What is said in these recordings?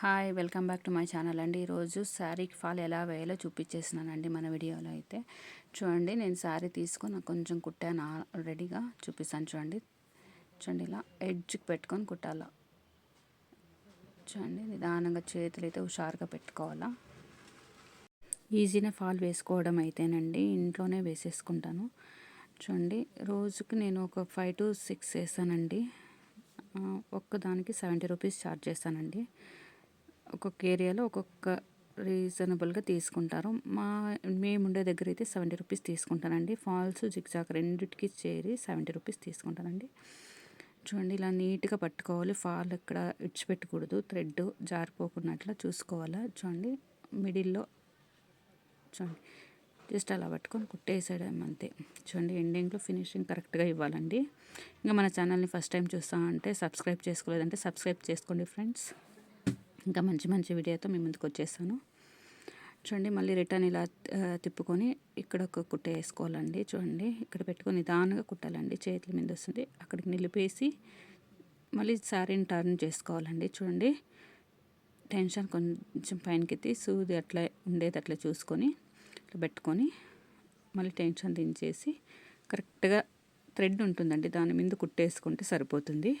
Hi welcome back to my channel అండి. ఈరోజు శారీకి ఫాల్ ఎలా వేయాలో చూపించేసినానండి మన వీడియోలో అయితే. చూడండి నేను శారీ తీసుకొని కొంచెం కుట్టాను ఆల్రెడీగా. చూపిస్తాను చూడండి. చూడండి ఇలా ఎడ్జ్కి పెట్టుకొని కుట్టాలా. చూడండి నిదానంగా చేతులు అయితే హుషారుగా పెట్టుకోవాలా. ఈజీనే ఫాల్ వేసుకోవడం అయితేనండి ఇంట్లోనే వేసేసుకుంటాను. చూడండి రోజుకి నేను ఒక ఫైవ్ టు సిక్స్ వేసానండి ఒక్కదానికి సెవెంటీ రూపీస్ ఛార్జ్ చేస్తానండి. ఒక్కొక్క ఏరియాలో ఒక్కొక్క రీజనబుల్గా తీసుకుంటారు. మా మేము ఉండే దగ్గర అయితే సెవెంటీ రూపీస్ తీసుకుంటానండి. ఫాల్స్ జిగ్జాక్ రెండింటికి చేరి సెవెంటీ రూపీస్ తీసుకుంటానండి. చూడండి ఇలా నీట్గా పట్టుకోవాలి. ఫాల్ ఇక్కడ ఇడిచిపెట్టకూడదు థ్రెడ్ జారిపోకున్నట్లా చూసుకోవాలా. చూడండి మిడిల్లో చూడండి జస్ట్ అలా పట్టుకొని కుట్టేసేయడం అంతే. చూడండి ఎండింగ్లో ఫినిషింగ్ కరెక్ట్గా ఇవ్వాలండి. ఇంకా మన ఛానల్ని ఫస్ట్ టైం చూస్తామంటే సబ్స్క్రైబ్ చేసుకోలేదంటే సబ్స్క్రైబ్ చేసుకోండి ఫ్రెండ్స్. ఇంకా మంచి మంచి వీడియోతో మీ ముందుకు వచ్చేసాను. చూడండి మళ్ళీ రిటర్న్ ఇలా తిప్పుకొని ఇక్కడ ఒక కుట్ట వేసుకోవాలండి. చూడండి ఇక్కడ పెట్టుకొని నిదానంగా కుట్టాలండి. చేతుల మీద వస్తుంది. అక్కడికి నిలిపేసి మళ్ళీ శారీని టర్న్ చేసుకోవాలండి. చూడండి టెన్షన్ కొంచెం పైనకి ఎత్తి సూది అట్లా ఉండేది అట్లా చూసుకొని ఇట్లా పెట్టుకొని మళ్ళీ టెన్షన్ దించేసి కరెక్ట్గా థ్రెడ్ ఉంటుందండి. దాని మీద కుట్టేసుకుంటే సరిపోతుంది.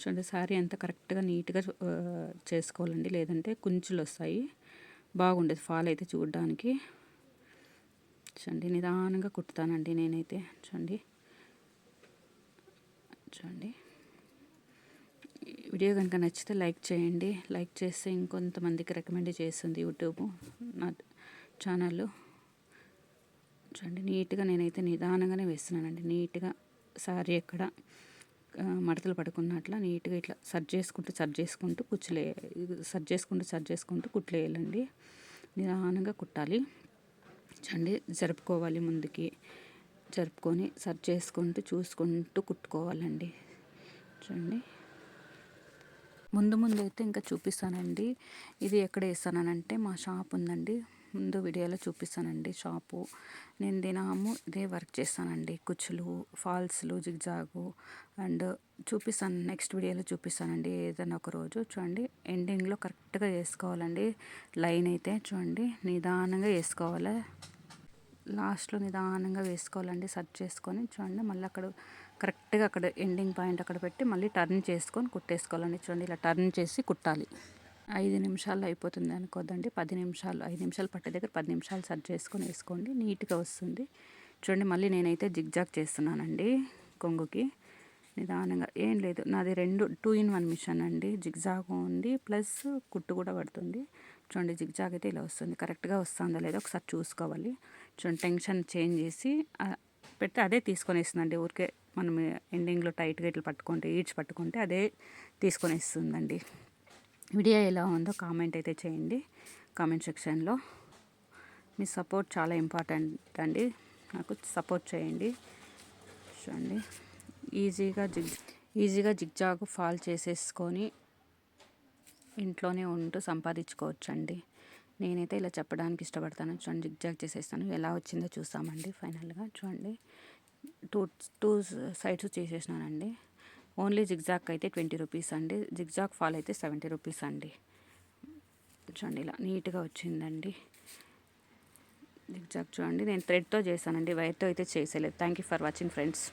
చూడండి శారీ అంతా కరెక్ట్గా నీట్గా చేసుకోవాలండి. లేదంటే కుంచులు వస్తాయి. బాగుండేది ఫాల్ అయితే చూడడానికి. చూడండి నిదానంగా కుట్టుతానండి నేనైతే. చూడండి. చూడండి. వీడియో కనుక నచ్చితే లైక్ చేయండి. లైక్ చేస్తే ఇంకొంతమందికి రికమెండ్ చేస్తుంది యూట్యూబ్ నా ఛానల్. చూడండి నీట్గా నేనైతే నిదానంగానే వేస్తున్నానండి. నీట్గా శారీ ఎక్కడ మడతలు పడుకున్నట్ల నీట్గా ఇట్లా సర్జ్ చేసుకుంటూ సర్జ్ చేసుకుంటూ కుచ్చులే సర్జ్ చేసుకుంటూ సర్జ్ చేసుకుంటూ కుట్లేయాలండి నిదానంగా కుట్టాలి. చండి జరుపుకోవాలి ముందుకి. జరుపుకొని సర్జ్ చేసుకుంటూ చూసుకుంటూ కుట్టుకోవాలండి. చూడండి. ముందు ముందు అయితే ఇంకా చూపిస్తానండి. ఇది ఎక్కడ వేస్తానంటే మా షాప్ ఉందండి. ముందు వీడియోలో చూపిస్తానండి షాపు. నేను దినాము ఇదే వర్క్ చేస్తానండి. కుచ్చులు ఫాల్స్లు జిగ్జాగు అండ్ చూపిస్తాను నెక్స్ట్ వీడియోలో చూపిస్తానండి ఏదైనా ఒక రోజు. చూడండి ఎండింగ్లో కరెక్ట్గా వేసుకోవాలండి. లైన్ అయితే చూడండి నిదానంగా వేసుకోవాలి. లాస్ట్లో నిదానంగా వేసుకోవాలండి సర్చ్ చేసుకొని చూడండి. మళ్ళీ అక్కడ కరెక్ట్గా అక్కడ ఎండింగ్ పాయింట్ అక్కడ పెట్టి మళ్ళీ టర్న్ చేసుకొని కుట్టేసుకోవాలండి. చూడండి ఇలా టర్న్ చేసి కుట్టాలి. ఐదు నిమిషాల్లో అయిపోతుంది అనుకోద్దండి. పది నిమిషాలు ఐదు నిమిషాలు పట్టే దగ్గర పది నిమిషాలు సర్చ్ చేసుకొని వేసుకోండి. నీట్గా వస్తుంది. చూడండి మళ్ళీ నేనైతే జిగ్జాగ్ చేస్తున్నానండి కొంగుకి. నిదానంగా ఏం లేదు. నాది రెండు టూ ఇన్ వన్ మిషన్ అండి. జిగ్జాగ్ ఉంది ప్లస్ కుట్టు కూడా పడుతుంది. చూడండి జిగ్జాగ్ అయితే ఇలా వస్తుంది. కరెక్ట్గా వస్తుందో లేదో ఒకసారి చూసుకోవాలి. చూడండి టెన్షన్ చేంజ్ చేసి పెడితే అదే తీసుకొని వేస్తుందండి ఊరికే మనం ఎండింగ్లో టైట్గా ఇట్లా పట్టుకుంటే ఈడ్చి పట్టుకుంటే అదే తీసుకొని ఇస్తుందండి వీడియో ఎలా ఉందో కామెంట్ అయితే చేయండి. కామెంట్ సెక్షన్లో మీ సపోర్ట్ చాలా ఇంపార్టెంట్ అండి. నాకు సపోర్ట్ చేయండి. చూడండి. ఈజీగా జిగ్ ఈజీగా జిగ్జాగ్ ఫాల్ చేసేసుకొని ఇంట్లోనే ఉంటూ సంపాదించుకోవచ్చండి. నేనైతే ఇలా చెప్పడానికి ఇష్టపడతాను. చూడండి జిగ్జాగ్ చేసేస్తాను. ఎలా వచ్చిందో చూస్తామండి ఫైనల్గా. చూడండి టూ టూ సైడ్స్ చేసేసినానండి. ఓన్లీ జిగ్జాక్ అయితే ట్వంటీ రూపీస్ అండి. జిగ్జాక్ ఫాల్ అయితే సెవెంటీ రూపీస్ అండి. చూడండి ఇలా నీట్గా వచ్చిందండి. జిగ్జాక్ చూడండి నేను థ్రెడ్తో చేశానండి వైర్తో అయితే చేసేలేదు. Thank you for watching friends